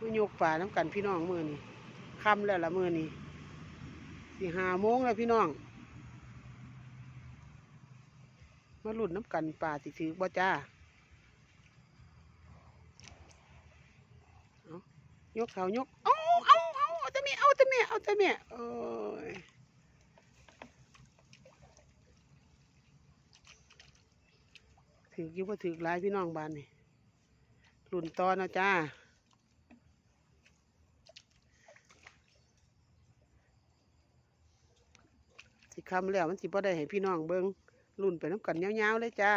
มายกป่าน้ำกันพี่น้องมือนี่คำแล้วละมือนี่สี่หาโมงแล้วพี่น้อง มาหลุ่นน้ำกันป่าสิถือบ่จ้ายกเขายก เอาเอาเอาเอาแต่เมียเอาแต่เมียเอาแต่เมียโอ้ยถืออยิ่ว่าถือหลายพี่น้องบ้านนี่หลุนตอนนะจ้า สิคำแล้วมันสิบ่ได้ให้พี่น้องเบิงรุ่นไปน้ำกันยาวๆเลยจ้า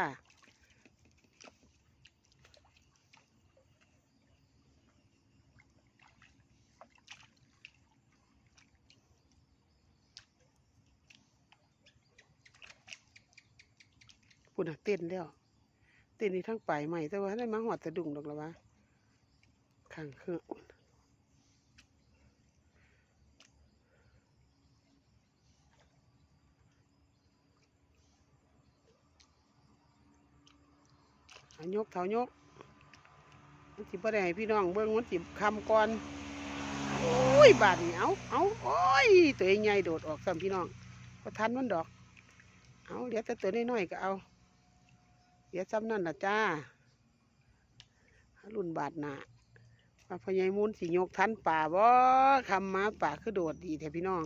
ปุ่นน่ะเต้นแล้ว เต้นนี่ทั้งป่ายใหม่แต่ว่าได้มาหอดตะดุงดอกละวะข้างเครื่องายกเถายกมันสิบ่ได้ให้พี่น้องเบิ่งมันสิคำก่อนโอ้ยบาดนี่เอาเอาโอ้ยตัวใหญ่โดดออกซ้ำพี่น้องก็ทันมันดอก เอาเดี๋ยวแต่ตัวน้อยๆก็เอาเดี๋ยวซ้ำนั่นละจ้ารุ่นบาดหนาว่าพญายมูลสิยกทันป่าบ่คำมาป่าคือโดดดีแท้พี่น้อง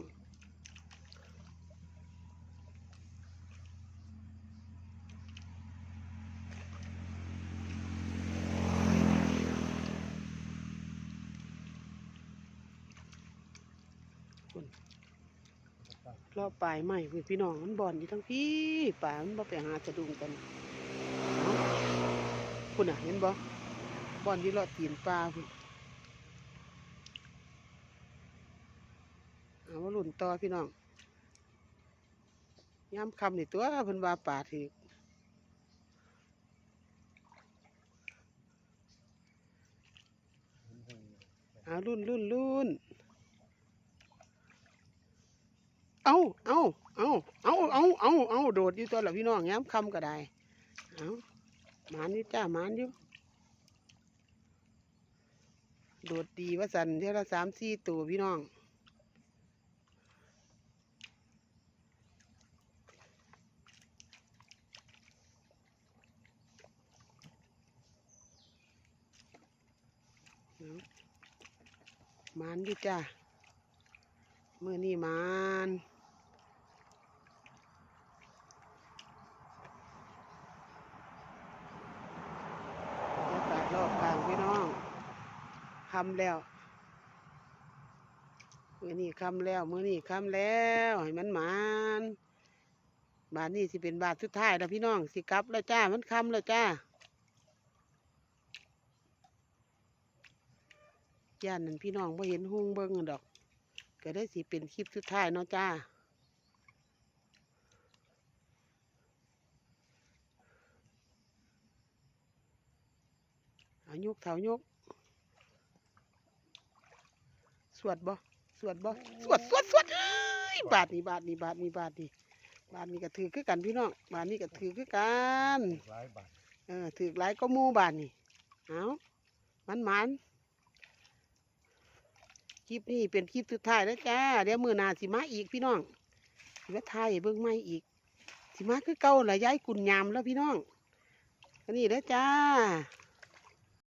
รอบปลายใหม่พี่น้องมันบอนอยู่ทั้งพี่ป่ามันบ่ไปหาสะดุ้งกันเอาคุณอะเห็นบ่บอนที่รอดตีนปลาพุ่นเอามาหลุนต่อพี่น้องย้ำคำนี่ตัวเพิ่นว่าป่าถือเอารุ่นรุ่นรุ่น เอาเอาเอาเอาเอาเอาเอาโดดอยู่ตัวละพี่น้องย้ำคำก็ได้เอาหมานอยู่จ้าหมานอยู่โดดดีว่าสันเท่าละสามสี่ตัวพี่น้องมานอยู่จ้า มื่อนี้มาน บรรยา กลางพี่น้องคำแล้วมือนี้คำแล้วมือนี้คำแล้วให้มันหมานบาทนี้สิเป็นบาทสุดท้ายแล้วพี่น้องสิกลับแล้วจ้ามันคำแล้วจ้าย่านนั่นพี่น้องพอเห็นหุงเบิ้งดอก ก็ได้สิเป็นคลิปสุดท้ายเนาะจ้าายกเท้ายก สวดบ่สวดบ่สวดสวดสวดเอ้ยบาทนี้บาทนี้บาทนี้บาทนี้บาทนี้ก็ถือคือกันพี่น้องบาทนี้ก็ถือคือกันหลายบาทเออถือหลายก็หมู่บาทนี่เอามันมันคลิปนี้เป็นคลิปสุดท้ายแล้วจ้าเดี๋ยวมือหนาสิมาอีกพี่น้องสิมาถ่ายให้เบิ่งไม่อีก สิมาคือเก่าละย้ายกุญยามแล้วพี่น้องอันนี้แล้วจ้า